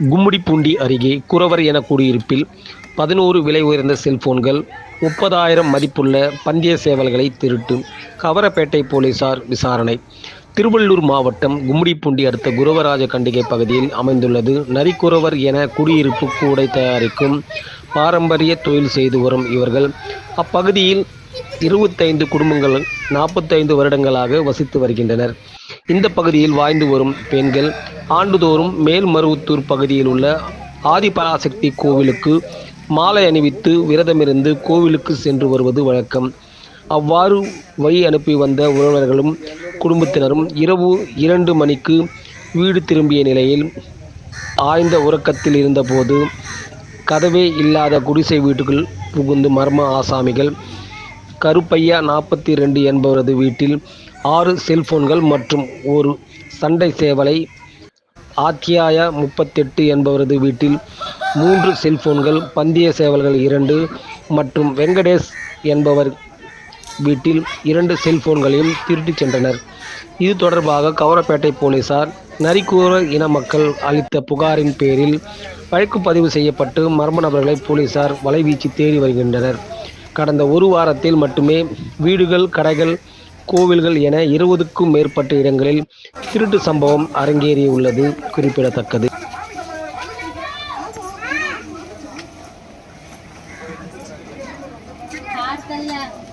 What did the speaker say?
கும்முடிப்பூண்டி அருகே குறவர் என குடியிருப்பில் பதினோரு விலை உயர்ந்த செல்போன்கள் முப்பதாயிரம் மதிப்புள்ள பந்தய சேவல்களை திருட்டு கவரப்பேட்டை போலீசார் விசாரணை. திருவள்ளூர் மாவட்டம் கும்முடிப்பூண்டி அடுத்த குருவராஜ கண்டிகை பகுதியில் அமைந்துள்ளது. நரிக்குறவர் என குடியிருப்பு கூடை தயாரிக்கும் பாரம்பரிய தொழில் செய்து வரும் இவர்கள் அப்பகுதியில் இருபத்தைந்து குடும்பங்கள் நாற்பத்தைந்து வருடங்களாக வசித்து வருகின்றனர். இந்த பகுதியில் வாழ்ந்து வரும் பெண்கள் ஆண்டுதோறும் மேல்மருவத்தூர் பகுதியில் உள்ள ஆதிபராசக்தி கோவிலுக்கு மாலை அணிவித்து விரதமிருந்து கோவிலுக்கு சென்று வருவது வழக்கம். அவ்வாறு வழி அனுப்பி வந்த உறவினர்களும் குடும்பத்தினரும் இரவு இரண்டு மணிக்கு வீடு திரும்பிய நிலையில் ஆழ்ந்த உறக்கத்தில் இருந்தபோது கதவே இல்லாத குடிசை வீட்டுக்குள் புகுந்து மர்ம ஆசாமிகள் கருப்பையா நாற்பத்தி ரெண்டு என்பவரது வீட்டில் ஆறு செல்போன்கள் மற்றும் ஒரு சண்டை சேவலை ஆத்தியாய முப்பத்தெட்டு என்பவரது வீட்டில் மூன்று செல்போன்கள் பந்தய சேவல்கள் இரண்டு மற்றும் வெங்கடேஷ் என்பவர் வீட்டில் இரண்டு செல்போன்களையும் திருட்டிச் சென்றனர். இது தொடர்பாக கவரப்பேட்டை போலீசார் நரிக்கூர இன மக்கள் அளித்த புகாரின் பேரில் வழக்கு பதிவு செய்யப்பட்டு மர்ம நபர்களை போலீசார் வலைவீச்சு தேடி வருகின்றனர். கடந்த ஒரு வாரத்தில் மட்டுமே வீடுகள் கடைகள் கோவில்கள் என இருபதுக்கும் மேற்பட்ட இடங்களில் திருட்டு சம்பவம் அரங்கேறியுள்ளது குறிப்பிடத்தக்கது Yeah.